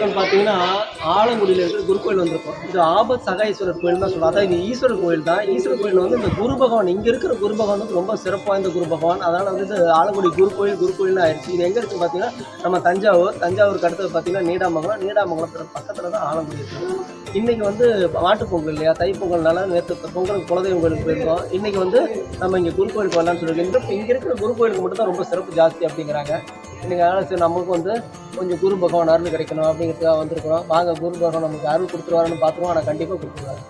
பக்கம் பார்த்தீங்கன்னா ஆலங்குடியில் இருக்கிற குரு கோயில் இது ஆபத் சகாயஸ்வரர் கோயில் தான் சொல்லுவோம் அதாவது இது ஈஸ்வரர் கோயில் தான். ஈஸ்வரர் கோயில் வந்து இந்த குரு பகவான் இங்கே இருக்கிற குரு பகவான் வந்து ரொம்ப சிறப்பு வாய்ந்த குரு பகவான். அதனால் வந்து இது ஆலங்குடி குரு கோயில் ஆயிடுச்சு. இது எங்கே இருக்குது பார்த்தீங்கன்னா நம்ம தஞ்சாவூர் தஞ்சாவூருக்கு அடுத்தது பார்த்தீங்கன்னா நீடாமங்கலம். நீடாமங்கலத்தில் பக்கத்தில் தான் ஆலங்குடி இருக்குது இன்றைக்கி வந்து மாட்டுப்பொங்கல் இல்லையா? தைப்பொங்கல்னால நேற்று பொங்கலுக்கு குலதெய்வம் கோயிலுக்கு போயிருக்கோம் இன்றைக்கி வந்து நம்ம இங்கே குரு கோயிலுக்கு வரலாம்னு சொல்லியிருக்கோம் இங்கே இருக்கிற குரு கோயிலுக்கு மட்டும் தான் ரொம்ப சிறப்பு ஜாஸ்தி அப்படிங்கிறாங்க. இன்றைக்கி அதனால் சரி நமக்கு வந்து கொஞ்சம் குரு பகவான் அருள் கிடைக்கணும் அப்படிங்கிறதுக்காக வந்திருக்கிறோம். வாங்க குரு பகவான் நமக்கு அருள் கொடுத்துருவாருன்னு பார்த்துருவோம். ஆனால் கண்டிப்பாக கொடுத்துருவாரு.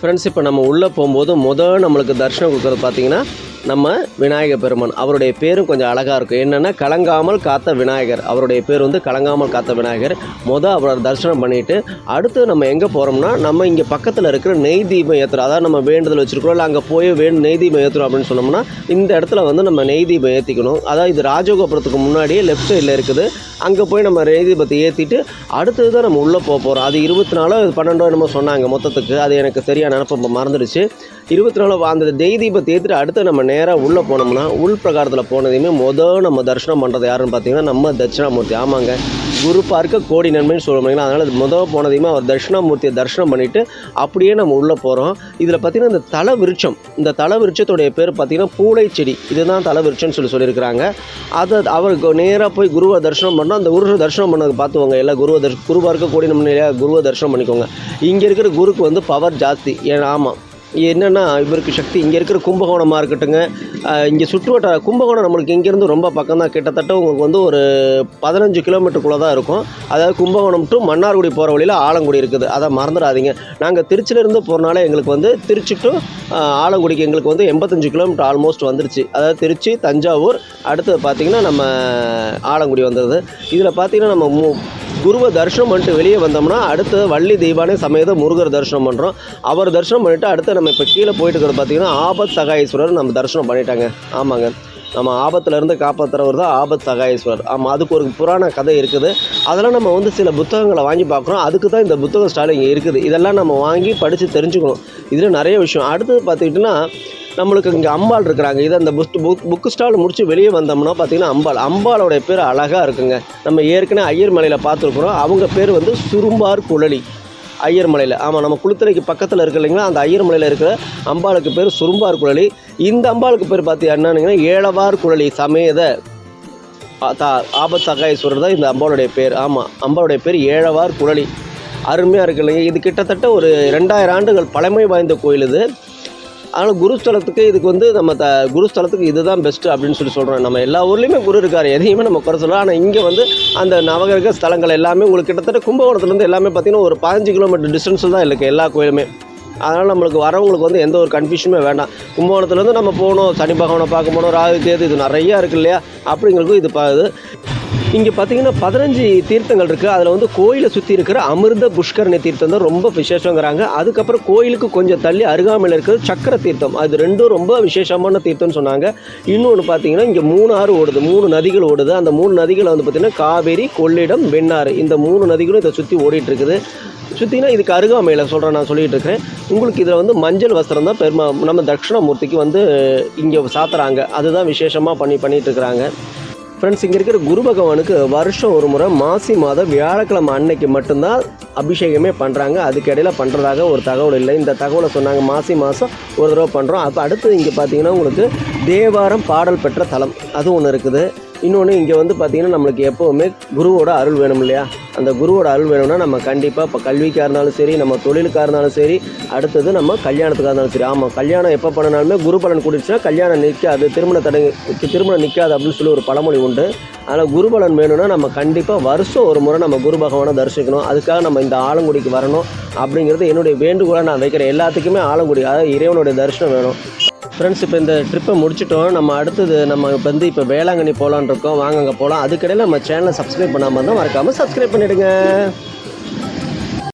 ஃப்ரெண்ட்ஸ் இப்போ நம்ம உள்ளே போகும்போது முதல் நம்மளுக்கு தரிசனம் கொடுக்குறது பார்த்தீங்கன்னா நம்ம விநாயக பெருமான். அவருடைய பேரும் கொஞ்சம் அழகாக இருக்கும். என்னென்னா கலங்காமல் காத்த விநாயகர். அவருடைய பேர் வந்து கலங்காமல் காத்த விநாயகர். மொதல் அவரை தரிசனம் பண்ணிவிட்டு அடுத்து நம்ம எங்கே போகிறோம்னா நம்ம இங்கே பக்கத்தில் இருக்கிற நெய் தீபம் ஏற்றுறோம் அதாவது நம்ம வேண்டுதல் வச்சுருக்கோம் இல்லை அங்கே போய் வேண்டு நெய் தீபம் ஏற்றுறோம் அப்படின்னு சொன்னோம்னா இந்த இடத்துல வந்து நம்ம நெய் தீபம் ஏற்றிக்கணும் அதாவது இது ராஜகோபுரத்துக்கு முன்னாடியே லெஃப்ட் சைடில் இருக்குது. அங்கே போய் நம்ம நெய் தீபத்தை ஏற்றிட்டு அடுத்தது தான் நம்ம உள்ளே போக போகிறோம் அது இருபத்தி நாலோ பன்னெண்டோ என்னமோ சொன்னாங்க மொத்தத்துக்கு. அது எனக்கு சரியாக நினப்பு மறந்துடுச்சு. இருபத்தி நாலு அந்த தெய் தீப ஏற்றிட்டு அடுத்து நம்ம நேராக உள்ளே போனோம்னா உள் பிரகாரத்தில் போனதையுமே மொதல் நம்ம தரிசனம் பண்ணுறது யாருன்னு பார்த்தீங்கன்னா நம்ம தட்சிணாமூர்த்தி. ஆமாங்க. குரு பார்க்க கோடி நன்மைன்னு சொல்லுவாங்க அதனால் முதல் போனதையுமே அவர் தட்சிணாமூர்த்தியை தரிசனம் பண்ணிவிட்டு அப்படியே நம்ம உள்ளே போகிறோம் இதில் பார்த்தீங்கன்னா இந்த தல விருட்சம் இந்த தல விருட்சத்துடைய பேர் பார்த்தீங்கன்னா பூளை செடி இதுதான் தல விருட்சம்னு சொல்லி சொல்லியிருக்கிறாங்க. அதை அவருக்கு நேராக போய் குருவை தரிசனம் பண்ணால் அந்த குருவை தரிசனம் பண்ணது பார்த்துவாங்க எல்லாம் குருவை தரிச குரு பார்க்க கோடி நன்மை இல்லையா குருவை தரிசனம் பண்ணிக்கோங்க. இங்கே இருக்கிற குருக்கு வந்து பவர் ஜாஸ்தி. ஏன்னா ஆமாம் என்னென்னா இவருக்கு சக்தி இங்கே இருக்கிற கும்பகோணமாக இருக்கட்டுங்க இங்கே சுற்றுவட்டார கும்பகோணம் நம்மளுக்கு இங்கேருந்து ரொம்ப பக்கம் தான் கிட்டத்தட்ட உங்களுக்கு வந்து ஒரு பதினஞ்சு கிலோமீட்டருக்குள்ளே தான் இருக்கும். அதாவது கும்பகோணம் டு மன்னார்குடி போகிற வழியில் ஆலங்குடி இருக்குது. அதை மறந்துடாதீங்க. நாங்கள் திருச்சியிலேருந்து போகிறனால எங்களுக்கு வந்து திருச்சி டு ஆலங்குடிக்கு எங்களுக்கு வந்து எண்பத்தஞ்சு கிலோமீட்டர் ஆல்மோஸ்ட் வந்துருச்சு. அதாவது திருச்சி தஞ்சாவூர் அடுத்தது பார்த்திங்கன்னா நம்ம ஆலங்குடி வந்தது இதில் பார்த்திங்கன்னா நம்ம மூ குருவை தரிசனம் பண்ணிட்டு வெளியே வந்தோம்னா அடுத்து வள்ளி தெய்வானே சமேத முருகர் தரிசனம் பண்ணுறோம் அவர் தரிசனம் பண்ணிவிட்டு அடுத்து நம்ம இப்போ கீழே போயிட்டு இருக்கிறது பார்த்திங்கன்னா ஆபத் சகாயேஸ்வரர் நம்ம தரிசனம் பண்ணிட்டாங்க. ஆமாங்க. நம்ம ஆபத்துலேருந்து காப்பாற்றுறவர் தான் ஆபத் சகாயேஸ்வரர் ஆமாம் அதுக்கு ஒரு புராண கதை இருக்குது. அதெல்லாம் நம்ம வந்து சில புத்தகங்களை வாங்கி பார்க்குறோம். அதுக்கு தான் இந்த புத்தக ஸ்டால் இங்கே இருக்குது. இதெல்லாம் நம்ம வாங்கி படித்து தெரிஞ்சுக்கணும். இதில் நிறைய விஷயம். அடுத்தது பார்த்துக்கிட்டிங்கன்னா நம்மளுக்கு இங்கே அம்பாள் இருக்கிறாங்க. இது அந்த புக் புக் புக்கு ஸ்டால் முடித்து வெளியே வந்தோம்னா பார்த்தீங்கன்னா அம்பாள். அம்பாளோடைய பேர் அழகாக இருக்குங்க. நம்ம ஏற்கனவே ஐயர் மலையில் பார்த்துருக்குறோம். அவங்க பேர் வந்து சுரும்பார் குழலி. ஐயர் மலையில் ஆமாம் நம்ம குளித்துறைக்கு பக்கத்தில் இருக்கு இல்லைங்களா? அந்த ஐயர் மலையில் இருக்கிற அம்பாளுக்கு பேர் சுரும்பார் குழலி. இந்த அம்பாளுக்கு பேர் பார்த்து என்னன்னா ஏழவார் குழலி சமேத ஆ- ஆபத் சகாயேஸ்வரர் தான் இந்த அம்பாளுடைய பேர். ஆமாம் அம்பாளுடைய பேர் ஏழவார் குழலி. அருமையாக இருக்கு இல்லைங்க. இது கிட்டத்தட்ட ஒரு ரெண்டாயிரம் ஆண்டுகள் பழமை வாய்ந்த கோயில் இது. அதனால் குருஸ்தலத்துக்கு இதுக்கு வந்து நம்ம த குருஸ்தலத்துக்கு இதுதான் பெஸ்ட்டு அப்படின்னு சொல்லி சொல்கிறோம் நம்ம எல்லா ஊர்லேயுமே குரு இருக்கார். எதையுமே நம்ம குறை சொல்லலாம் ஆனால் இங்கே வந்து அந்த நவகிரக ஸ்தலங்கள் எல்லாமே உங்களுக்கு கிட்டத்தட்ட கும்பகோணத்துலேருந்து எல்லாமே பார்த்தீங்கன்னா ஒரு பதினஞ்சு கிலோமீட்டர் டிஸ்டன்ஸில் தான் இருக்குது எல்லா கோயிலுமே. அதனால் நம்மளுக்கு வரவங்களுக்கு வந்து எந்த ஒரு கன்ஃபியூஷனுமே வேண்டாம். கும்பகோணத்துலேருந்து நம்ம போகணும். சனி பகவானை பார்க்க போகணும். ராகு கேது இது நிறையா இருக்கு இல்லையா? அப்படிங்கிறதுக்கும் இது பாகுது இங்கே பார்த்தீங்கன்னா பதினஞ்சு தீர்த்தங்கள் இருக்குது அதில் வந்து கோயிலை சுற்றி இருக்கிற அமிர்த புஷ்கரணி தீர்த்தம் தான் ரொம்ப விசேஷங்கிறாங்க. அதுக்கப்புறம் கோயிலுக்கு கொஞ்சம் தள்ளி அருகாமையில் இருக்கிற சக்கர தீர்த்தம். அது ரெண்டும் ரொம்ப விசேஷமான தீர்த்தம்னு சொன்னாங்க. இன்னொன்று பார்த்தீங்கன்னா இங்கே மூணு ஆறு ஓடுது. மூணு நதிகள் ஓடுது. அந்த மூணு நதிகளை வந்து பார்த்திங்கன்னா காவேரி கொள்ளிடம் வெண்ணாறு இந்த மூணு நதிகளும் இதை சுற்றி ஓடிட்டு இருக்குது சுற்றினா இதுக்கு அருகாமையில் சொல்கிறேன் நான் சொல்லிகிட்டு இருக்கிறேன் உங்களுக்கு இதில் வந்து மஞ்சள் வஸ்திரம் தான் பெருமா நம்ம தட்சிணாமூர்த்திக்கு வந்து இங்கே சாத்துறாங்க. அதுதான் விசேஷமாக பண்ணி பண்ணிகிட்டு இருக்கிறாங்க ஃப்ரெண்ட்ஸ் இங்கே இருக்கிற குரு பகவானுக்கு வருஷம் ஒரு முறை மாசி மாதம் வியாழக்கிழமை அன்னைக்கு மட்டும்தான் அபிஷேகமே பண்ணுறாங்க அதுக்கு பண்ணுறதாக ஒரு தகவல் இல்லை. இந்த தகவலை சொன்னாங்க மாசி மாதம் ஒரு தடவை பண்ணுறோம் அப்போ அடுத்து இங்கே பார்த்தீங்கன்னா உங்களுக்கு தேவாரம் பாடல் பெற்ற தலம் அது ஒன்று இருக்குது. இன்னொன்று இங்கே வந்து பார்த்திங்கன்னா நம்மளுக்கு எப்போவுமே குருவோட அருள் வேணும் இல்லையா? அந்த குருவோட அருள் வேணும்னா நம்ம கண்டிப்பாக இப்போ கல்விக்காக இருந்தாலும் சரி நம்ம தொழிலுக்காக இருந்தாலும் சரி அடுத்தது நம்ம கல்யாணத்துக்காக இருந்தாலும் சரி. ஆமாம் கல்யாணம் எப்போ பண்ணினாலுமே குரு பலன் கூடிச்சுன்னா கல்யாணம் நிற்காது திருமண தடை திருமணம் நிற்காது அப்படின்னு சொல்லி ஒரு பழமொழி உண்டு. அதனால் குரு பலன் வேணும்னா நம்ம கண்டிப்பாக வருஷம் ஒரு முறை நம்ம குரு பகவானை தரிசிக்கணும். அதுக்காக நம்ம இந்த ஆலங்குடிக்கு வரணும். அப்படிங்கிறது என்னுடைய வேண்டுகோளாக நான் வைக்கிறேன். எல்லாத்துக்குமே ஆலங்குடி அதாவது இறைவனுடைய தரிசனம் வேணும். ஃப்ரெண்ட்ஸ் இப்போ இந்த ட்ரிப்பை முடிச்சிட்டோம். நம்ம அடுத்தது நம்ம இப்போ வந்து இப்போ வேளாங்கண்ணி போகலான் இருக்கோம். வாங்க அங்கே போகலாம் அதுக்கிடையில் நம்ம சேனலை சப்ஸ்கிரைப் பண்ணாமல் இருந்தால் மறக்காமல் சப்ஸ்கிரைப் பண்ணிவிடுங்க